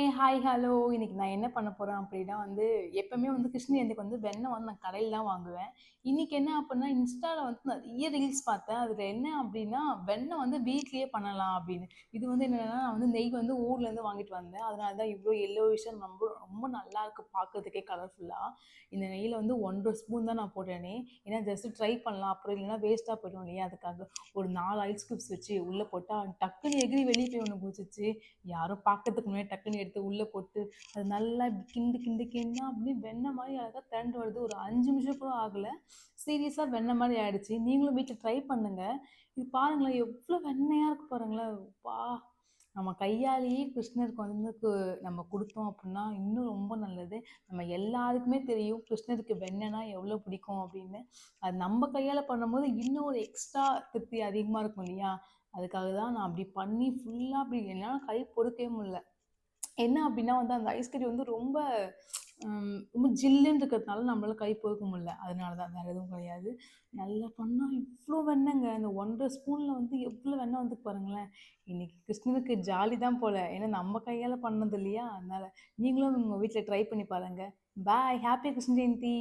ஏ hi hello இன்னைக்கு நான் என்ன பண்ண போகிறேன் அப்படின்னா வந்து எப்பவுமே வந்து கிருஷ்ணகிரிக்கு வந்து வெண்ணெய் வந்து நான் கடையில் தான் வாங்குவேன். இன்னைக்கு என்ன அப்படின்னா இன்ஸ்டாவில் வந்து நிறைய ரீல்ஸ் பார்த்தேன். அதில் என்ன அப்படின்னா வெண்ணெய் வந்து வீட்லேயே பண்ணலாம் அப்படின்னு. இது வந்து என்னென்னா நான் வந்து நெய் வந்து ஊர்லேருந்து வாங்கிட்டு வந்தேன். அதனால தான் இவ்வளோ எல்லோவிஷன் ரொம்ப ரொம்ப நல்லா இருக்குது பார்க்கறதுக்கே கலர்ஃபுல்லாக இந்த நெய்யில் வந்து ஒன்றரை ஸ்பூன் தான் நான் போட்டேனே. ஏன்னா ஜஸ்ட் ட்ரை பண்ணலாம். அப்புறம் இல்லைன்னா வேஸ்ட்டாக போயிடும் இல்லையா? அதுக்காக ஒரு நாலு ஐஸ் கியூப்ஸ் வச்சு உள்ளே போட்டால் டக்குன்னு எகிரி வெளியே போய் ஒன்று குதிச்சிச்சு யாரும் பார்க்கறதுக்கு முன்னாடி டக்குன்னு எடுத்து உள்ளே போட்டு அது நல்லா இப்படி கிண்டு கிண்டு கிண்டா அப்படியே வெண்ணெய் மாதிரி அழகாக திரண்டு வருது. ஒரு அஞ்சு நிமிஷம் கூட ஆகலை. சீரியஸாக வெண்ணெய் மாதிரி ஆயிடுச்சு. நீங்களும் வீட்டில் ட்ரை பண்ணுங்க. இது பாருங்களேன் எவ்வளோ வெண்ணையாக இருக்கு பாருங்களேன். வா நம்ம கையாலேயே கிருஷ்ணருக்கு வந்து நம்ம கொடுத்தோம் அப்படின்னா இன்னும் ரொம்ப நல்லது. நம்ம எல்லாருக்குமே தெரியும் கிருஷ்ணருக்கு வெண்ணெய்னா எவ்வளோ பிடிக்கும் அப்படின்னு. அது நம்ம கையால் பண்ணும்போது இன்னும் ஒரு எக்ஸ்ட்ரா திருப்தி அதிகமாக இருக்கும் இல்லையா? அதுக்காக தான் நான் அப்படி பண்ணி ஃபுல்லாக அப்படி என்னால் கை பொறுக்கவே முடியல. என்ன அப்படின்னா வந்து அந்த ஐஸ்கறி வந்து ரொம்ப ரொம்ப ஜில்லுன்னு இருக்கிறதுனால நம்மளால கை பொறுக்க முடியல. அதனால தான் வேறு எதுவும் கிடையாது. நல்லா பண்ணால் இவ்வளோ வெண்ணங்க அந்த ஒன்றரை ஸ்பூனில் வந்து எவ்வளோ வெண்ணெய் வந்து பாருங்களேன். இன்னைக்கு கிருஷ்ணனுக்கு ஜாலி தான் போல. ஏன்னா நம்ம கையால் பண்ணது இல்லையா? அதனால் நீங்களும் உங்கள் வீட்டில் ட்ரை பண்ணி பாருங்கள் பாய் ஹாப்பி கிருஷ்ண ஜெயந்தி.